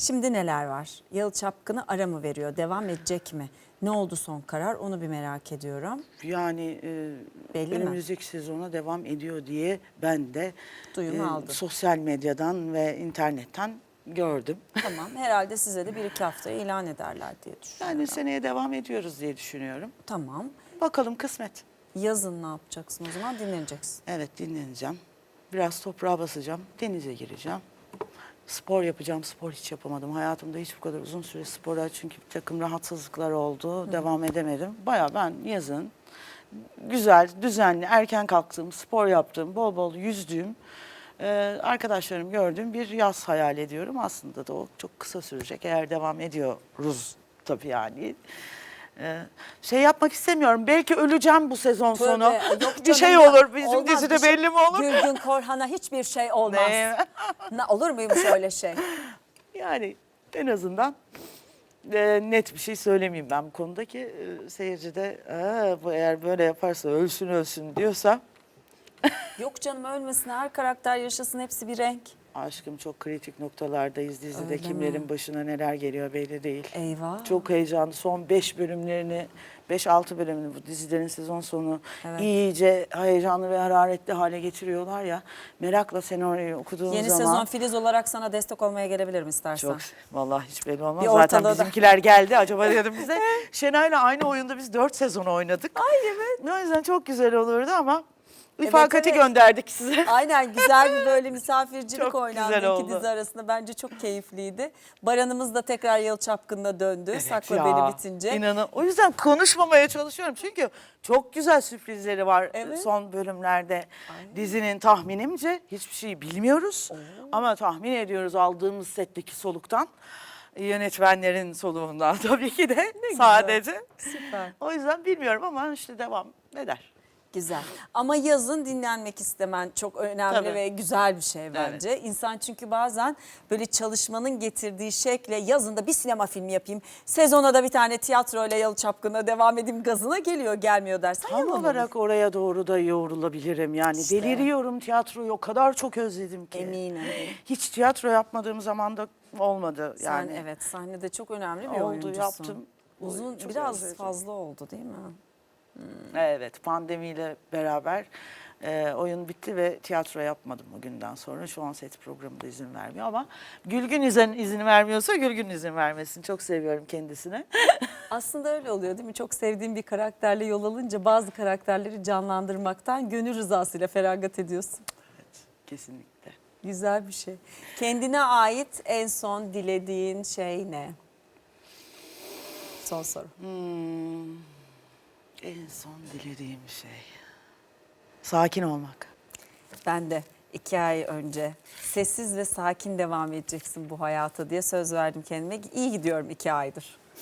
Şimdi neler var? Yalı Çapkın'ı ara mı veriyor? Devam edecek mi? Ne oldu son karar? Onu bir merak ediyorum. Yani e, Belli mi? önümüzdeki sezona devam ediyor diye ben de Duyumu aldın. sosyal medyadan ve internetten gördüm. Tamam. Herhalde size de bir iki haftaya ilan ederler diye düşünüyorum. Yani seneye devam ediyoruz diye düşünüyorum. Tamam. Bakalım kısmet. Yazın ne yapacaksın o zaman? Dinleneceksin. Evet dinleneceğim. Biraz toprağa basacağım. Denize gireceğim. Spor yapacağım. Spor hiç yapamadım. Hayatımda hiç bu kadar uzun süre spora çünkü bir takım rahatsızlıklar oldu. Devam edemedim. Baya ben yazın güzel, düzenli, erken kalktığım, spor yaptığım, bol bol yüzdüğüm, e, arkadaşlarım gördüğüm bir yaz hayal ediyorum. Aslında da o çok kısa sürecek eğer devam ediyoruz tabii yani. E, şey yapmak istemiyorum. Belki öleceğim bu sezon sonu. Tövbe, yok bir canım şey ya. olur. Bizim Olmaz dizide bir şey. belli mi olur? Gülgün Korhan'a hiçbir şey olmaz. Ne? Olur muymuş öyle şey? Yani en azından e, net bir şey söylemeyeyim ben bu konuda ki e, seyirci de "Aa, bu eğer böyle yaparsa ölsün ölsün diyorsa Yok canım ölmesin her karakter yaşasın hepsi bir renk. Aşkım çok kritik noktalardayız dizide Öyle kimlerin mi? başına neler geliyor belli değil. Eyvah. Çok heyecanlı. Son 5 bölümlerini, 5-6 bölümünü bu dizilerin sezon sonu Evet. iyice heyecanlı ve hararetli hale getiriyorlar ya. Merakla senaryoyu okuduğum Yeni zaman... sezon Filiz olarak sana destek olmaya gelebilirim istersen. Çok vallahi hiç belli olmaz. Bir Zaten ortalığı da- bizimkiler geldi. Acaba dedim bize. Şenay'la aynı oyunda biz 4 sezon oynadık. Ay evet. O yüzden çok güzel olurdu ama ifakati evet. gönderdik size. Aynen güzel bir böyle misafircilik Çok oynandı güzel iki dizi arasında. Bence çok keyifliydi. Baran'ımız da tekrar Yalı Çapkın'da döndü. Evet Sakla ya, Beni bitince. İnanın. O yüzden konuşmamaya çalışıyorum. Çünkü çok güzel sürprizleri var Evet. son bölümlerde. Dizinin tahminimce hiçbir şey bilmiyoruz. Ama tahmin ediyoruz aldığımız setteki soluktan. Yönetmenlerin soluğundan tabii ki de sadece. Süper. O yüzden bilmiyorum ama işte devam eder. Güzel. Ama yazın dinlenmek istemen çok önemli Tabii. ve güzel bir şey bence. İnsan çünkü bazen böyle çalışmanın getirdiği şekle yazında bir sinema filmi yapayım. Sezona da bir tane tiyatroyla Yalı Çapkın'a devam edeyim gazına geliyor gelmiyor dersen Tam olur. olarak oraya doğru da yoğrulabilirim. Yani İşte. deliriyorum tiyatroyu o kadar çok özledim ki. Eminim. Hiç tiyatro yapmadığım zaman da olmadı Sen yani. evet sahnede çok önemli bir Oldu, oyuncusun. yaptım. Uzun Çok biraz özledim. fazla oldu değil mi? Evet pandemiyle beraber e, oyun bitti ve tiyatro yapmadım o günden sonra. Şu an set programı da izin vermiyor ama Gülgün izin, izin vermiyorsa Gülgün izin vermesin. Çok seviyorum kendisini. Aslında öyle oluyor değil mi? Çok sevdiğim bir karakterle yol alınca bazı karakterleri canlandırmaktan gönül rızasıyla feragat ediyorsun. evet kesinlikle. Güzel bir şey. Kendine ait en son dilediğin şey ne? Son soru. Hmm, en son dilediğim şey. Sakin olmak. Ben de iki ay önce sessiz ve sakin devam edeceksin bu hayata diye söz verdim kendime. İyi gidiyorum iki aydır.